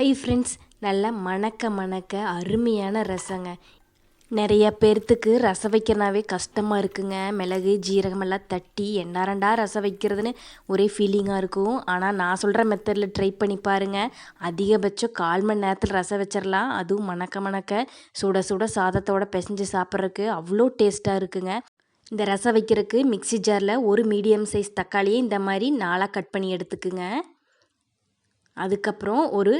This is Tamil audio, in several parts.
ஹாய் ஃப்ரெண்ட்ஸ் நல்லா மணக்க மணக்க அருமையான ரசங்க. நிறைய பேர்த்துக்கு ரசம் வைக்கிறனாவே கஷ்டமாக இருக்குங்க. மிளகு ஜீரகமெல்லாம் தட்டி என்னாரண்டா ரசம் வைக்கிறதுன்னு ஒரே ஃபீலிங்காக இருக்கும். ஆனால் நான் சொல்கிற மெத்தடில் ட்ரை பண்ணி பாருங்கள் அதிகபட்சம் கால் மணி நேரத்தில் ரசம் வச்சிடலாம் அதுவும் மணக்க மணக்க சுட சுட சாதத்தோட பிசைஞ்சு சாப்பிட்றதுக்கு அவ்வளோ டேஸ்ட்டாக இருக்குங்க. இந்த ரசம் வைக்கிறதுக்கு மிக்ஸி ஜாரில் ஒரு மீடியம் சைஸ் தக்காளியை இந்த மாதிரி நாளாக கட் பண்ணி எடுத்துக்குங்க. அதுக்கப்புறம் ஒரு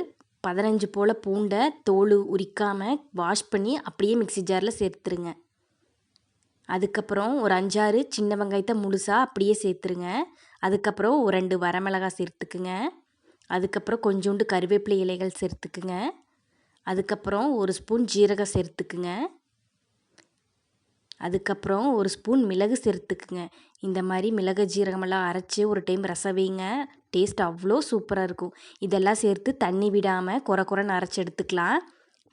பதினஞ்சு போல் பூண்டை தோல் உரிக்காமல் வாஷ் பண்ணி அப்படியே மிக்ஸி ஜாரில் சேர்த்துருங்க. அதுக்கப்புறம் ஒரு அஞ்சாறு சின்ன வெங்காயத்தை முழுசாக அப்படியே சேர்த்துருங்க. அதுக்கப்புறம் ஒரு ரெண்டு வரமிளகாய் சேர்த்துக்குங்க. அதுக்கப்புறம் கொஞ்சோண்டு கருவேப்பிலை இலைகள் சேர்த்துக்குங்க. அதுக்கப்புறம் ஒரு ஸ்பூன் ஜீரகம் சேர்த்துக்குங்க. அதுக்கப்புறம் ஒரு ஸ்பூன் மிளகு சேர்த்துக்குங்க. இந்த மாதிரி மிளகு ஜீரகமெல்லாம் அரைச்சி ஒரு டைம் ரசம் வைங்க. டேஸ்ட் அவ்வளோ சூப்பராக இருக்கும். இதெல்லாம் சேர்த்து தண்ணி விடாமல் குறை குறைன்னு அரைச்சி எடுத்துக்கலாம்.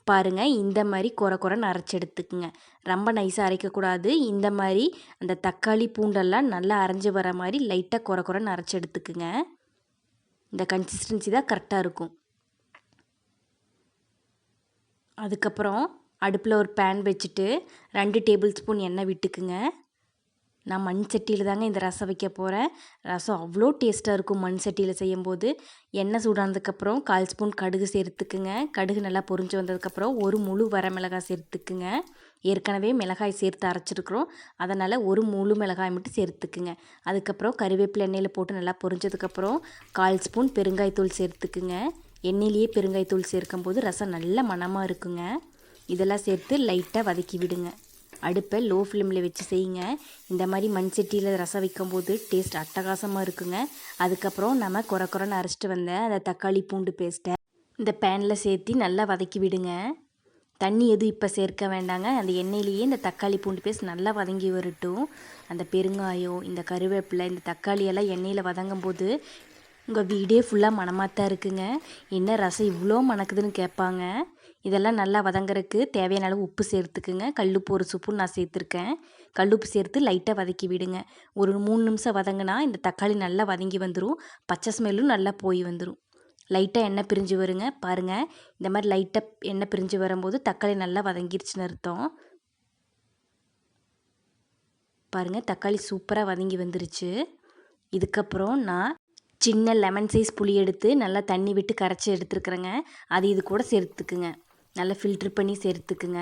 பாருங்கள் இந்த மாதிரி குறை குறைன்னு அரைச்சி எடுத்துக்குங்க. ரொம்ப நைஸாக அரைக்கக்கூடாது. இந்த மாதிரி அந்த தக்காளி பூண்டெல்லாம் நல்லா அரைஞ்சி வர மாதிரி லைட்டாக குறை குறைன்னு அரைச்சி எடுத்துக்குங்க. இந்த கன்சிஸ்டன்சி தான் கரெக்டாக இருக்கும். அதுக்கப்புறம் அடுப்பில் ஒரு பேன் வச்சுட்டு ரெண்டு டேபிள் ஸ்பூன் எண்ணெய் விட்டுக்குங்க. நான் மண் சட்டியில் தாங்க இந்த ரசம் வைக்க போகிறேன் ரசம் அவ்வளோ டேஸ்ட்டாக இருக்கும் மண் சட்டியில் செய்யும்போது. எண்ணெய் சூடானதுக்கப்புறம் கால் ஸ்பூன் கடுகு சேர்த்துக்குங்க. கடுகு நல்லா பொரிஞ்சு வந்ததுக்கப்புறம் ஒரு முழு வர மிளகாய் சேர்த்துக்குங்க. ஏற்கனவே மிளகாய் சேர்த்து அரைச்சிருக்கிறோம். அதனால் ஒரு முழு மிளகாய் மட்டும் சேர்த்துக்குங்க. அதுக்கப்புறம் கருவேப்பிலை எண்ணெயில் போட்டு நல்லா பொரிஞ்சதுக்கப்புறம் கால் ஸ்பூன் பெருங்காயத்தூள் சேர்த்துக்குங்க. எண்ணெயிலேயே பெருங்காயத்தூள் சேர்க்கும்போது ரசம் நல்ல மணமாக இருக்குங்க. இதெல்லாம் சேர்த்து லைட்டாக வதக்கி விடுங்க. அடுப்பை லோ ஃப்ளேமில் வச்சு செய்யுங்க. இந்த மாதிரி மண் சட்டியில் ரசம் வைக்கும்போது டேஸ்ட் அட்டகாசமாக இருக்குங்க. அதுக்கப்புறம் நம்ம குறை குறைன்னு அரைச்சிட்டு வந்த அந்த தக்காளி பூண்டு பேஸ்ட்டை இந்த பேனில் சேர்த்து நல்லா வதக்கி விடுங்க. தண்ணி எதுவும் இப்போ சேர்க்க வேண்டாங்க. அந்த எண்ணெயிலேயே இந்த தக்காளி பூண்டு பேஸ்ட் நல்லா வதங்கி வரட்டும். அந்த பெருங்காயம் இந்த கருவேப்பிலை இந்த தக்காளியெல்லாம் எண்ணெயில் வதங்கும் போது உங்கள் வீடே ஃபுல்லாக மனமாக தான் இருக்குங்க. என்ன ரசம் இவ்வளோ மணக்குதுன்னு கேட்பாங்க. இதெல்லாம் நல்லா வதங்குறதுக்கு தேவையான அளவு உப்பு சேர்த்துக்குங்க. கல்லுப்பு ஒரு சுப்பு நான் சேர்த்துருக்கேன். கல்லுப்பு சேர்த்து லைட்டாக வதக்கி விடுங்க. ஒரு மூணு நிமிஷம் வதங்கினா இந்த தக்காளி நல்லா வதங்கி வந்துடும் பச்சை ஸ்மெல்லும் நல்லா போய் வந்துடும் லைட்டாக எண்ணெய் பிரிஞ்சு வருங்க. பாருங்கள் இந்த மாதிரி லைட்டாக எண்ணெய் பிரிஞ்சு வரும்போது தக்காளி நல்லா வதங்கிருச்சுன்னு அர்த்தம். பாருங்கள் தக்காளி சூப்பராக வதங்கி வந்துருச்சு. இதுக்கப்புறம் நான் சின்ன லெமன் சைஸ் புளி எடுத்து நல்லா தண்ணி விட்டு கரைச்சி எடுத்துருக்குறேங்க. அது இது கூட சேர்த்துக்குங்க. நல்லா ஃபில்ட்ரு பண்ணி சேர்த்துக்குங்க.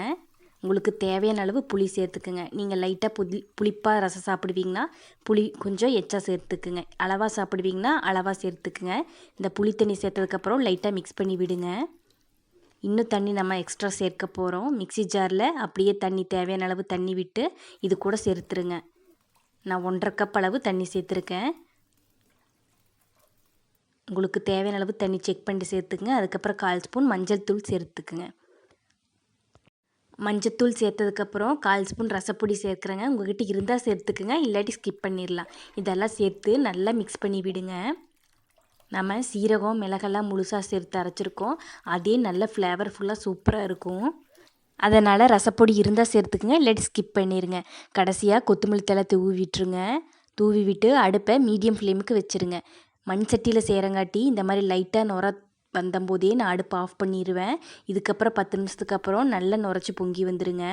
உங்களுக்கு தேவையான அளவு புளி சேர்த்துக்குங்க. நீங்கள் லைட்டாக புதி புளிப்பாக ரசம் சாப்பிடுவீங்கன்னா புளி கொஞ்சம் எச்சா சேர்த்துக்குங்க. அளவாக சாப்பிடுவீங்கன்னா அளவாக சேர்த்துக்குங்க. இந்த புளி தண்ணி சேர்த்ததுக்கப்புறம் லைட்டாக மிக்ஸ் பண்ணி விடுங்க. இன்னும் தண்ணி நம்ம எக்ஸ்ட்ரா சேர்க்க போகிறோம் மிக்சி ஜாரில் அப்படியே தண்ணி தேவையான அளவு தண்ணி விட்டு இது கூட சேர்த்துருங்க. நான் ஒன்றரை கப் அளவு தண்ணி சேர்த்துருக்கேன். உங்களுக்கு தேவையான அளவு தண்ணி செக் பண்ணி சேர்த்துக்குங்க. அதுக்கப்புறம் கால் ஸ்பூன் மஞ்சள் தூள் சேர்த்துக்குங்க. மஞ்சத்தூள் சேர்த்ததுக்கப்புறம் கால் ஸ்பூன் ரசப்பொடி சேர்க்குறேங்க. உங்கள்கிட்ட இருந்தால் சேர்த்துக்குங்க இல்லாட்டி ஸ்கிப் பண்ணிடலாம். இதெல்லாம் சேர்த்து நல்லா மிக்ஸ் பண்ணி விடுங்க. நம்ம சீரகம் மிளகெல்லாம் முழுசாக சேர்த்து அரைச்சிருக்கோம். அதே நல்ல ஃப்ளேவர்ஃபுல்லாக சூப்பராக இருக்கும். அதனால் ரசப்பொடி இருந்தால் சேர்த்துக்குங்க இல்லாட்டி ஸ்கிப் பண்ணிடுங்க கடைசியாக கொத்தமல்லி தலை தூவி விட்டுருங்க. தூவி விட்டு அடுப்பை மீடியம் ஃப்ளேமுக்கு வச்சுருங்க. மண் சட்டியில் செய்கிறங்காட்டி இந்த மாதிரி லைட்டாக நுர வந்தம்போதே நான் அடுப்பு ஆஃப் பண்ணிடுவேன் இதுக்கப்புறம் பத்து நிமிஷத்துக்கு அப்புறம் நல்லா நுரைச்சி பொங்கி வந்துடுங்க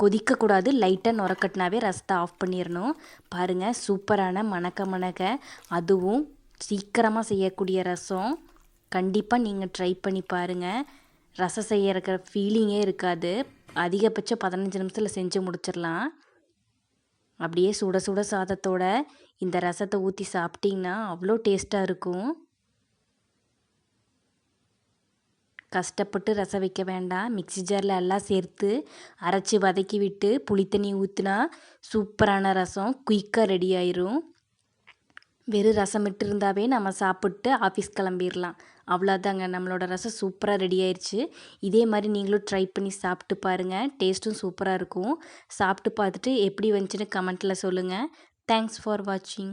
கொதிக்கக்கூடாது லைட்டாக நுரக்கட்டினாவே ரசத்தை ஆஃப் பண்ணிடணும் பாருங்கள் சூப்பரான மணக்க மணக்க. அதுவும் சீக்கிரமாக செய்யக்கூடிய ரசம். கண்டிப்பாக நீங்கள் ட்ரை பண்ணி பாருங்கள் ரசம் செய்யற ஃபீலிங்கே இருக்காது. அதிகபட்சம் பதினஞ்சு நிமிஷத்தில் செஞ்சு முடிச்சிடலாம் அப்படியே சுட சுட சாதத்தோட இந்த ரசத்தை ஊற்றி சாப்பிட்டிங்கன்னா அவ்வளோ டேஸ்ட்டாக இருக்கும். கஷ்டப்பட்டு ரசம் வைக்க வேண்டாம். மிக்சி ஜாரில் எல்லாம் சேர்த்து அரைச்சி வதக்கி விட்டு புளித்தண்ணி ஊற்றினா சூப்பரான ரசம். குயிக்காக ரெடி ஆயிரும். வெறும் ரசம் விட்டு இருந்தாவே நம்ம சாப்பிட்டு ஆஃபீஸ் கிளம்பிடலாம் அவ்வளோதாங்க நம்மளோட ரசம் சூப்பராக ரெடி ஆயிடுச்சு இதே மாதிரி நீங்களும் ட்ரை பண்ணி சாப்பிட்டு பாருங்கள் டேஸ்ட்டும் சூப்பராக இருக்கும். சாப்பிட்டு பார்த்துட்டு எப்படி வந்துச்சுன்னு கமெண்ட்டில் சொல்லுங்கள் தேங்க்ஸ் ஃபார் வாட்சிங்